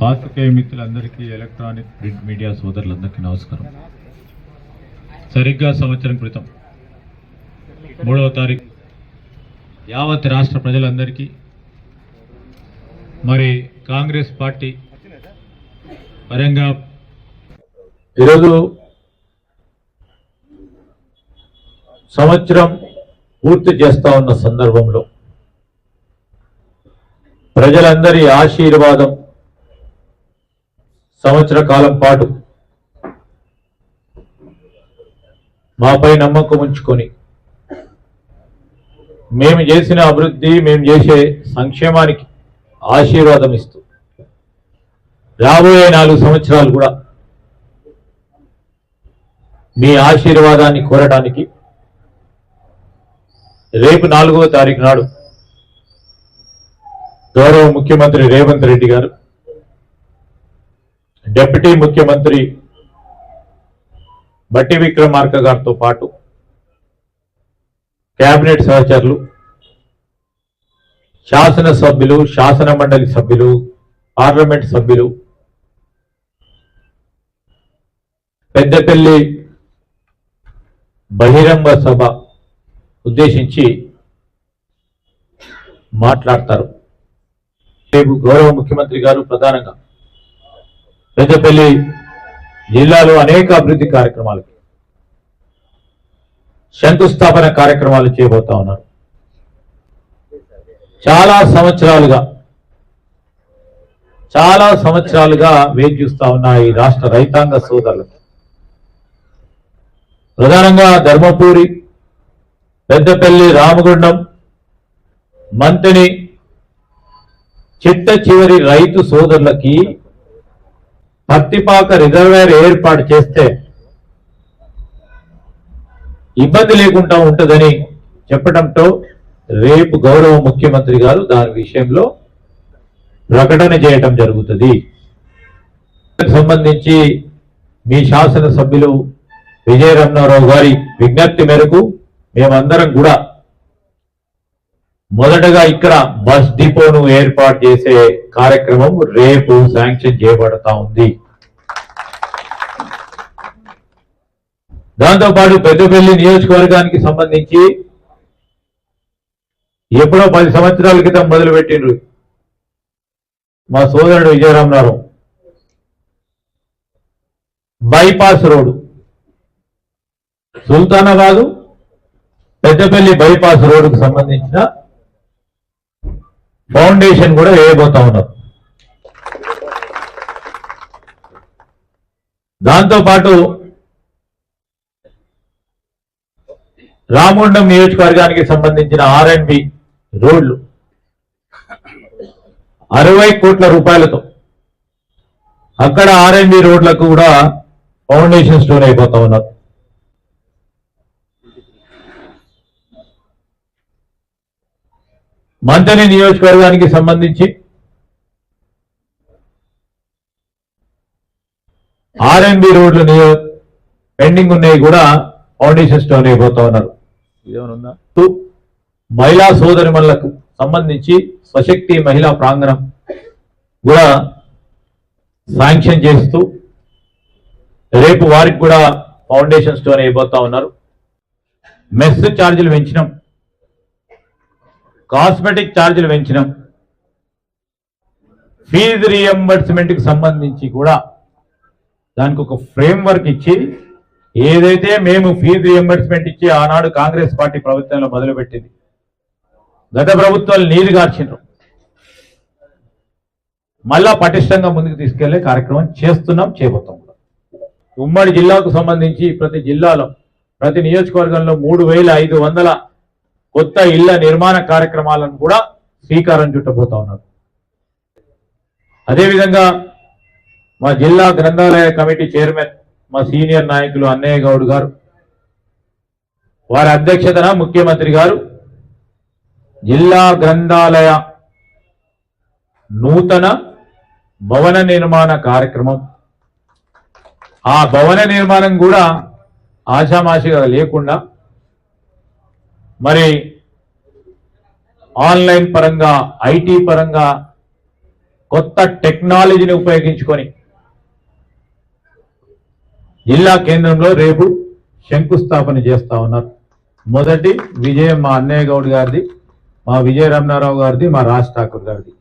పాత్రికేయ మిత్రులందరికీ electronic print media సోదరులందరికీ నమస్కారం. సరిగ్గా సంవత్సరం క్రితం మూడవ తారీఖు యావత్ రాష్ట్ర ప్రజలందరికీ మరి కాంగ్రెస్ పార్టీ పరంగా ఈరోజు సంవత్సరం పూర్తి చేస్తా ఉన్న సందర్భంలో ప్రజలందరి ఆశీర్వాదం సంవత్సర కాలం పాటు మాపై నమ్మకం ఉంచుకొని మేము చేసిన అభివృద్ధి మేము చేసే సంక్షేమానికి ఆశీర్వాదం ఇస్తూ రాబోయే నాలుగు సంవత్సరాలు కూడా మీ ఆశీర్వాదాన్ని కోరడానికి రేపు నాలుగవ తారీఖు నాడు గౌరవ ముఖ్యమంత్రి రేవంత్ రెడ్డి గారు డిప్యూటీ ముఖ్యమంత్రి బట్టి విక్రమార్క గారితో పాటు కేబినెట్ సహచరులు శాసనసభ్యులు శాసన మండలి సభ్యులు పార్లమెంట్ సభ్యులు పెద్దపల్లి బహిరంగ సభ ఉద్దేశించి మాట్లాడతారు. రేపు గౌరవ ముఖ్యమంత్రి గారు ప్రధానంగా పెద్దపల్లి జిల్లాలో అనేక అభివృద్ధి కార్యక్రమాలకి శంకుస్థాపన కార్యక్రమాలు చేయబోతా ఉన్నారు. చాలా సంవత్సరాలుగా చాలా సంవత్సరాలుగా వేచి చూస్తా ఉన్న ఈ రాష్ట్ర రైతాంగ సోదరులు. ప్రధానంగా ధర్మపూరి పెద్దపల్లి రామగుండం మంతిని చిట్ట చివరి రైతు సోదరులకి పత్తిపాక రిజర్వేర్ ఏర్పాటు చేస్తే ఇబ్బంది లేకుండా ఉంటుందని చెప్పడంతో రేపు గౌరవ ముఖ్యమంత్రి గారు దాని విషయంలో ప్రకటన చేయటం జరుగుతుంది. సంబంధించి మీ శాసన సభ్యులు విజయ రమణారావు గారి విజ్ఞప్తి మేరకు మేమందరం కూడా మొదటగా ఇక్కడ బస్ డిపోను ఏర్పాటు చేసే కార్యక్రమం రేపు శాంక్షన్ చేయబడతా ఉంది. దాంతోపాటు పెద్దపల్లి నియోజకవర్గానికి సంబంధించి ఎప్పుడో పది సంవత్సరాల క్రితం మొదలుపెట్టిండ్రు మా సోదరుడు Vijayaramarao bypass road. Sultanabad Peddapalli bypass రోడ్డుకు సంబంధించిన ఫౌండేషన్ కూడా వేయబోతా ఉన్నారు. దాంతోపాటు పాటు రామగుండం నియోజకవర్గానికి సంబంధించిన ఆర్ అండ్ బి రోడ్లు అరవై కోట్ల రూపాయలతో అక్కడ ఆర్ అండ్ బి రోడ్లకు కూడా ఫౌండేషన్ స్టోన్ అయిపోతా ఉన్నారు. మంతని నియోజకవర్గానికి సంబంధించి ఆర్ఎన్బి రోడ్లు నియో పెండింగ్ ఉన్నాయి కూడా ఫౌండేషన్ స్టోన్ అయిపోతా ఉన్నారు. ఇదేమనుందా టూ, మహిళా సోదరిమణులకు సంబంధించి స్వశక్తి మహిళా ప్రాంగణం కూడా శాంక్షన్ చేస్తూ రేపు వారికి కూడా ఫౌండేషన్ స్టోన్ అయిపోతా ఉన్నారు. మెస్ ఛార్జీలు పెంచినాం. కాస్మెటిక్ ఛార్జీలు పెంచినాం. ఫీజు రీఎంబర్స్మెంట్కి సంబంధించి కూడా దానికి ఒక ఫ్రేమ్ వర్క్ ఇచ్చి ఏదైతే మేము ఫీజు రియంబర్స్మెంట్ ఇచ్చి ఆనాడు కాంగ్రెస్ పార్టీ ప్రభుత్వంలో మొదలుపెట్టింది గత ప్రభుత్వాలు నీరు గార్చినారు. మళ్ళా పటిష్టంగా ముందుకు తీసుకెళ్ళే కార్యక్రమం చేస్తున్నాం చేయబోతాం ఉమ్మడి జిల్లాకు సంబంధించి ప్రతి జిల్లాలో ప్రతి నియోజకవర్గంలో మూడు వేల ఐదు వందల కొత్త ఇళ్ళ నిర్మాణ కార్యక్రమాలను కూడా శ్రీకారం చుట్టబోతా ఉన్నారు. అదేవిధంగా మా జిల్లా గ్రంథాలయ కమిటీ చైర్మన్ మా సీనియర్ నాయకులు అన్నయ్య గౌడ్ గారు వారి అధ్యక్షతన ముఖ్యమంత్రి గారు జిల్లా గ్రంథాలయ నూతన భవన నిర్మాణ కార్యక్రమం. ఆ భవన నిర్మాణం కూడా ఆషామాషిగా లేకుండా మరి ఆన్లైన్ పరంగా ఐటీ పరంగా కొత్త టెక్నాలజీని ఉపయోగించుకొని జిల్లా కేంద్రంలో రేపు శంకుస్థాపన చేస్తా ఉన్నారు. మొదటి విజయం మా అన్నయ్య గౌడ్ గారిది మా విజయ రమణారావు గారిది మా రాజ్ ఠాకూర్ గారిది.